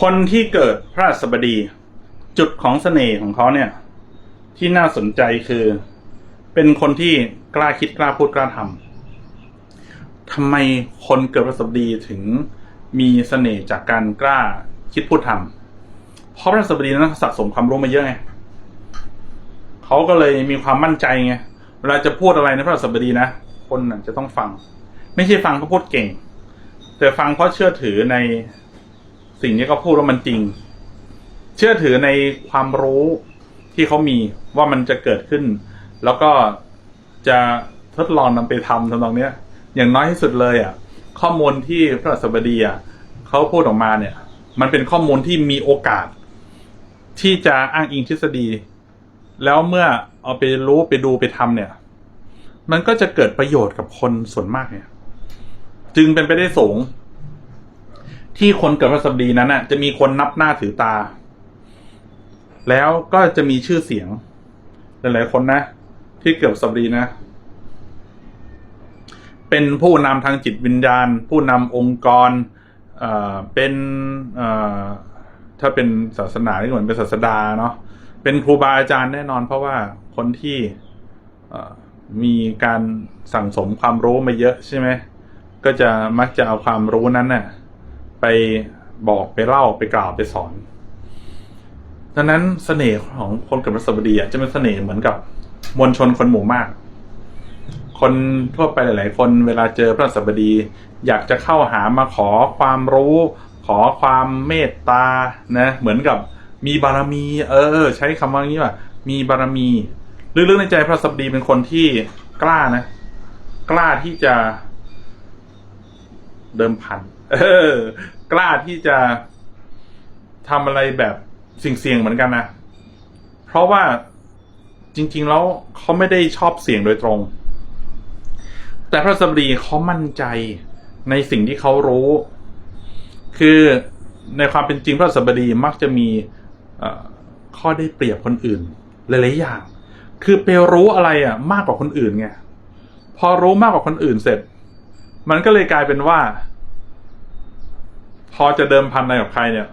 คนที่เกิดพระราชบดี จุดของเสน่ห์ของเขาเนี่ย ที่น่าสนใจคือ เป็นคนที่กล้าคิดกล้าพูดกล้าทำทำไมคนเกิดพระราชบดีถึงมีเสน่ห์จากการกล้าคิดพูดทำเพราะพระราชบดีนั้นสะสมความรู้มาเยอะไงเขาก็เลยมีความมั่นใจไงเวลาจะพูดอะไรในพระราชบดีนะคนน่ะจะต้องฟัง ไม่ใช่ฟังเขาพูดเก่ง แต่ฟังเพราะเชื่อถือใน สิ่งที่เขาพูดว่ามันจริง เชื่อถือในความรู้ที่เขามีว่ามันจะเกิดขึ้น แล้วก็จะทดลองนำไปทำทำตรงเนี้ย อย่างน้อยที่สุดเลยอะ ข้อมูลที่พระสบดีอะเขาพูดออกมาเนี่ย มันเป็นข้อมูลที่มีโอกาส ที่จะอ้างอิงทฤษฎี แล้วเมื่อเอาไปรู้ไปดูไปทำเนี่ย มันก็จะเกิดประโยชน์กับคนส่วนมากเนี่ย จึงเป็นไปได้สูง ที่คนเกิดพระสัสบดีนั้นน่ะ จะมีคนนับหน้าถือตา แล้วก็จะมีชื่อเสียง หลายๆคนนะ ที่เกิดสัสบดีนะ เป็นผู้นำทางจิตวิญญาณ ผู้นำองค์กรเอ่อเป็นเอ่อถ้าเป็นศาสนาที่เหมือนเป็นศาสดาเนาะเป็นครูบาอาจารย์แน่นอน เพราะว่าคนที่มีการสั่งสมความรู้มาเยอะใช่ไหมก็จะมักจะเอาความรู้นั้นน่ะ ไปบอกไปเล่าไปกล่าวไปสอน ดังนั้นเสน่ห์ของคนเกิดพฤหัสบดีอะจะเป็นเสน่ห์เหมือนกับมวลชนคนหมู่มาก คนทั่วไปหลาย ๆ คนเวลาเจอพระสับดี อยากจะเข้าหามาขอความรู้ ขอความเมตตานะ เหมือนกับมีบารมี เออใช้คำว่างี้ว่ามีบารมีลึกๆในใจพระสับดีเป็นคนที่กล้านะ กล้าที่จะเดิมพัน เออกล้าที่จะทำอะไรแบบเสี่ยงๆเหมือนกันนะเพราะว่าจริง ๆ แล้วเขาไม่ได้ชอบเสี่ยงโดยตรง แต่พระสัมรีเขามั่นใจในสิ่งที่เขารู้ คือในความเป็นจริงพระสัมบดีมักจะมีข้อได้เปรียบคนอื่นหลายๆอย่าง คือไปรู้อะไรอะ มากกว่าคนอื่นไงพอรู้มากกว่าคนอื่นเสร็จ มันก็เลยกลายเป็นว่า อจะเดิมพันอะไรกับใครเนี่ย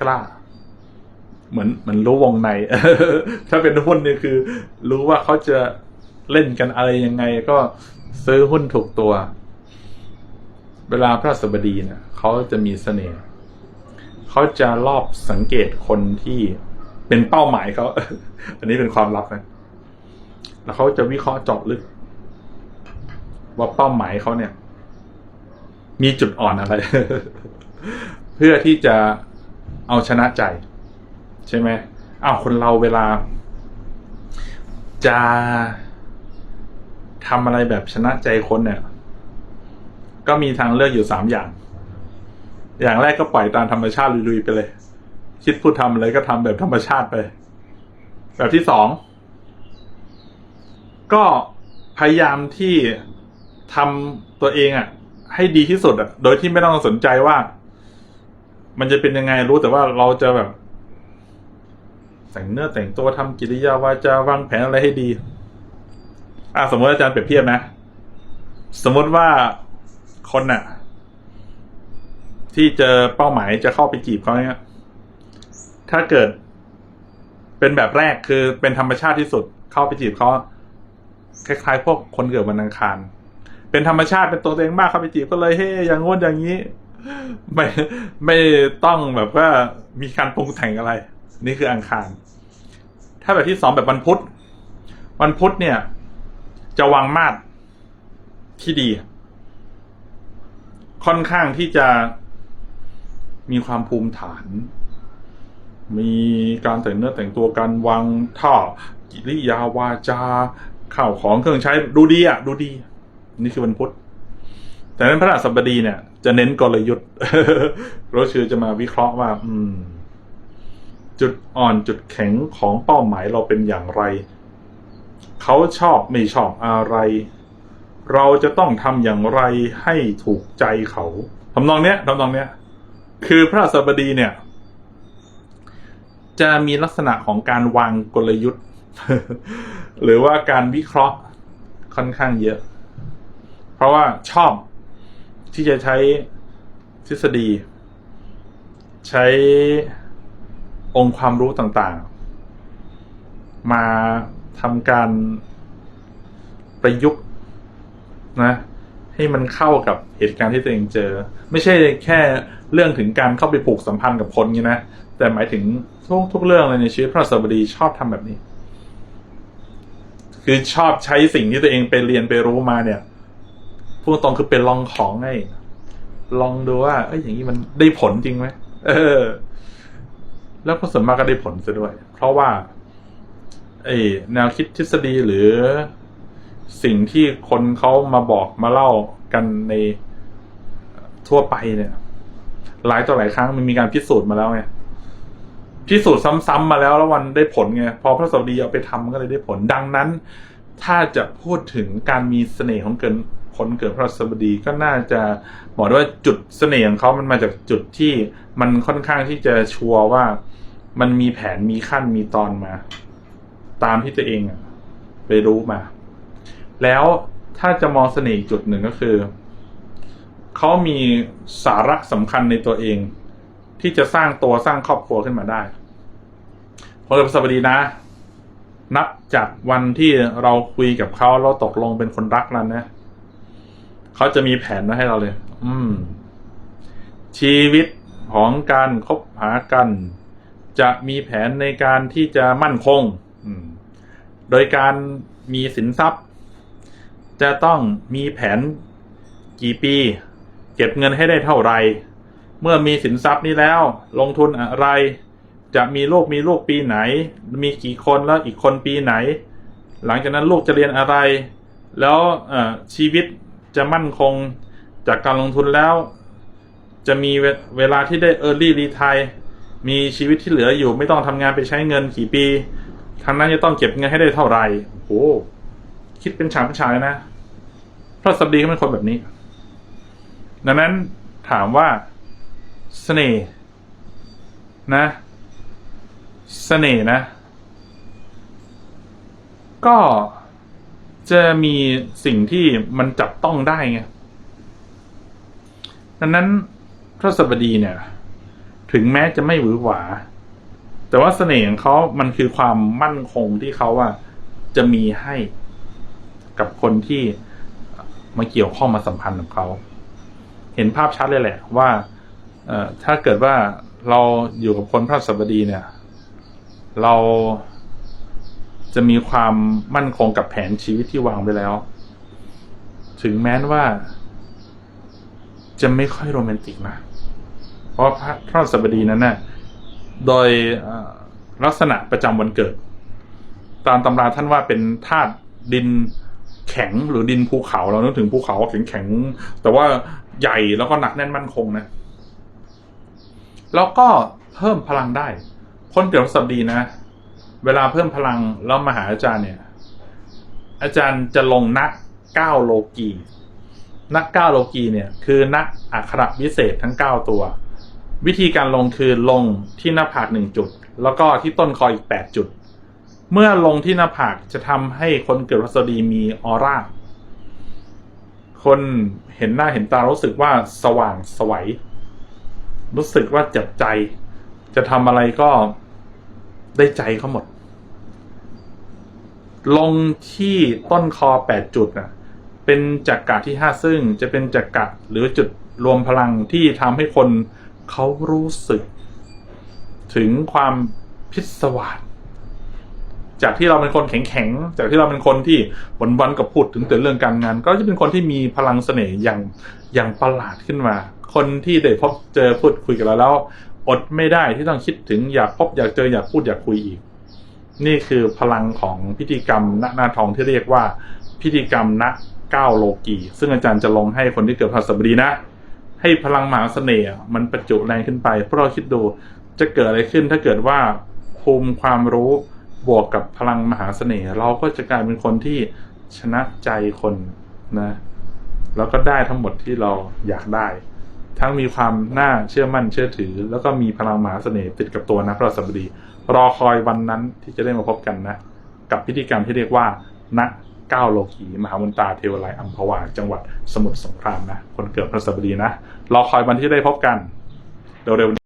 กล้า เหมือนเหมือนรู้วงใน ถ้าเป็นหุ้นเนี่ยคือ รู้ว่าเขาจะเล่นกันอะไรยังไง ก็ซื้อหุ้นถูกตัว เวลาพระสบดีเนี่ยเขาจะมีเสน่ห์เขาจะรอบสังเกตคนที่เป็นเป้าหมายเขาอันนี้เป็นความลับนะแล้วเขาจะวิเคราะห์เจาะลึก ว่าเป้าหมายเขาเนี่ย มีจุดอ่อนอะไร เพื่อที่จะเอาชนะใจ ใช่ไหมอ้าวคนเราเวลา จะทำอะไรแบบชนะใจคนเนี่ย ก็มีทางเลือกอยู่สามอย่าง อย่างแรกก็ปล่อยตามธรรมชาติลุยๆไปเลย คิดพูดทำอะไรก็ทำแบบธรรมชาติไป แบบที่สองก็พยายามที่ทำตัวเองอะ่ะ ให้ดีที่สุดอะโดยที่ไม่ต้องสนใจว่า มันจะเป็นยังไงรู้แต่ว่าเราจะแบบ แต่งเนื้อแต่งตัวทำกิริยาวาจาวางแผนอะไรให้ดี อะสมมติอาจารย์เปรียบเทียบนะ สมมติว่าคนน่ะที่เจอเป้าหมายจะเข้าไปจีบเขาเนี่ยถ้าเกิด เป็นแบบแรกคือเป็นธรรมชาติที่สุดเข้าไปจีบเขาคล้ายๆพวกคนเกิดวันอังคาร เป็นธรรมชาติเป็นตัวเองมากเข้าไปจีบก็เลยเฮ้ยอย่างงู้นอย่างนี้ ไม่ไม่ต้องแบบว่ามีการปรุงแต่งอะไร นี่คืออังคาร ถ้าแบบที่สองแบบวันพุธวันพุธเนี่ย จะวางมาดที่ดี ค่อนข้างที่จะมีความภูมิฐาน มีการแต่งเนื้อแต่งตัวการวางท่ากิริยาวาจาข่าวของเครื่องใช้ดูดีอะ ดูดี นี่คือวันพุธแต่นั้นพระราชบดีเนี่ย จะเน้นกลยุทธ์โรชื่อจะมาวิเคราะห์ว่า อืม จุดอ่อนจุดแข็งของเป้าหมายเราเป็นอย่างไร เขาชอบไม่ชอบอะไร เราจะต้องทำอย่างไรให้ถูกใจเขาทำนองเนี้ยทำนองเนี้ย คือพระสับดีเนี่ย จะมีลักษณะของการวางกลยุทธ์ หรือว่าการวิเคราะห์ค่อนข้างเยอะ ราะว่าชอบที่จะใช้ทฤษฎี ใช้องค์ความรู้ต่างๆ มาทำการประยุกต์นะ ให้มันเข้ากับเหตุการณ์ที่ตัวเองเจอ ไม่ใช่แค่เรื่องถึงการเข้าไปผูกสัมพันธ์กับคนงี้นะ แต่หมายถึงทุกทุกเรื่องเลยในชีวิตพระสบดีชอบทำแบบนี้ คือชอบใช้สิ่งที่ตัวเองไปเรียนไปรู้มาเนี่ย พูดตรงคือเป็นลองของไงลองดูว่า เอ้ยอย่างนี้มันได้ผลจริงไหมเออ แล้วก็ส่วนมากก็ได้ผลซะด้วย เพราะว่าไอ้แนวคิดทฤษฎีหรือสิ่งที่คนเขามาบอกมาเล่ากันในทั่วไปเนี่ย หลายต่อหลายครั้งมันมีการพิสูจน์มาแล้วไงพิสูจน์ซ้ำๆมาแล้วแล้ววันได้ผลไงพอพระสวดีเอาไปทำมันก็เลยได้ผลดังนั้น ถ้าจะพูดถึงการมีเสน่ห์ของเกิน คนเกิดพระสบดีก็น่าจะบอกด้ว่าจุดเสน่ห์ของเขามันมาจากจุดที่มันค่อนข้างที่จะชัวร์ว่ามันมีแผนมีขั้นมีตอนมา ตามที่ตัวเองอะไปรู้มา แล้วถ้าจะมองเสน่ห์จุดหนึ่งก็คือเขามีสาระสำคัญในตัวเอง ที่จะสร้างตัวสร้างครอบครัวขึ้นมาได้พลเอกสวัสดีนะ นับจากวันที่เราคุยกับเขาเราตกลงเป็นคนรักนั้นนะ เขาจะมีแผนมาให้เราเลย อืม ชีวิตของการคบหากัน จะมีแผนในการที่จะมั่นคง อืม โดยการมีสินทรัพย์ จะต้องมีแผนกี่ปี เก็บเงินให้ได้เท่าไหร่เมื่อมีสินทรัพย์นี้แล้ว ลงทุนอะไร จะมีลูกมีลูกปีไหน มีกี่คนแล้วอีกคนปีไหน หลังจากนั้นลูกจะเรียนอะไร แล้วชีวิต จะมั่นคงจากการลงทุนแล้ว จะมีเวเวลาที่ได้ Early Retire มีชีวิตที่เหลืออยู่ไม่ต้องทำงานไปใช้เงินกี่ปีทางนั้นจะต้องเก็บเงินให้ได้เท่าไหร่โอ้คิดเป็นฉากเป็นฉากเลยนะพระสับดีก็เป็นคนแบบนี้ ดังนั้นถามว่าเสน่ห์นะเสน่ห์นะ ก็ จะมีสิ่งที่มันจับต้องได้ไงดังนั้นพระสัปดีเนี่ย ถึงแม้จะไม่หวือหวา แต่ว่าเสน่ห์ของเขามันคือความมั่นคงที่เขาว่าจะมีให้กับคนที่มาเกี่ยวข้องมาสัมพันธ์กับเขา เห็นภาพชัดเลยแหละ ว่าถ้าเกิดว่าเราอยู่กับคนพระสัปดีเนี่ย เรา จะมีความมั่นคงกับแผนชีวิตที่วางไว้แล้ว ถึงแม้ว่า จะไม่ค่อยโรแมนติกนะ เพราะพระพระสัปดีนั้นน่ะโดยลักษณะประจำวันเกิด ตามตำราท่านว่าเป็นธาตุดินแข็งหรือดินภูเขาเรานึกถึงภูเขาแข็งแข็งๆแต่ว่าใหญ่แล้วก็หนักแน่นมั่นคงนะ แล้วก็เพิ่มพลังได้ คนเกิดวันสัปดีนะ เวลาเพิ่มพลังแล้วมาหาอาจารย์เนี่ย อาจารย์จะลงนักเก้าโลกีนักเก้าโลกีเนี่ยคือนักอักขระวิเศษทั้งเก้าตัว วิธีการลงคือลงที่หน้าผากหนึ่งจุด แล้วก็ที่ต้นคออีกแปดจุด เมื่อลงที่หน้าผากจะทำให้คนเกิดวันพฤหัสดีมีออร่าคนเห็นหน้าเห็นตารู้สึกว่าสว่างสวัยรู้สึกว่าเจ็บใจ จะทำอะไรก็ได้ใจเขาหมด ลงที่ต้นคอแปดจุดนะเป็นจักกะที่ห้าซึ่งจะเป็นจักกะหรือจุดรวมพลังที่ทำให้คนเขารู้สึก ถึงความพิศวาสจากที่เราเป็นคนแข็งๆ จากที่เราเป็นคนที่วันๆกับพูดถึงแต่เรื่องการงาน ก็จะเป็นคนที่มีพลังเสน่ห์อย่างอย่างประหลาดขึ้นมา คนที่ได้พบเจอพูดคุยกับเราแล้ว อดไม่ได้ที่ต้องคิดถึงอยากพบอยากเจออยากพูดอยากคุยอีก นี่คือพลังของพิธีกรรมณนาทองที่เรียกว่าพิธีกรรมณเก้าโลกี ซึ่งอาจารย์จะลงให้คนที่เกิดพฤหัสบดีนะ ให้พลังมหาเสน่ห์มันประจุแรงขึ้นไป เพราะเราคิดดูจะเกิดอะไรขึ้นถ้าเกิดว่าภูมิความรู้บวกกับพลังมหาเสน่ห์เราก็จะกลายเป็นคนที่ชนะใจคนนะแล้วก็ได้ทั้งหมดที่เราอยากได้ ทั้งมีความน่าเชื่อมั่นเชื่อถือ แล้วก็มีพลังมหาเสน่ห์ติดกับตัวนะพระสัปดี รอคอยวันนั้นที่จะได้มาพบกันนะ กับพิธีกรรมที่เรียกว่าณเก้าโลกีมหามุนตาเทวไลอัมพวาจังหวัดสมุทรสงครามนะ คนเกิดพระสัปดีนะ รอคอยวันที่ได้พบกันเร็วๆ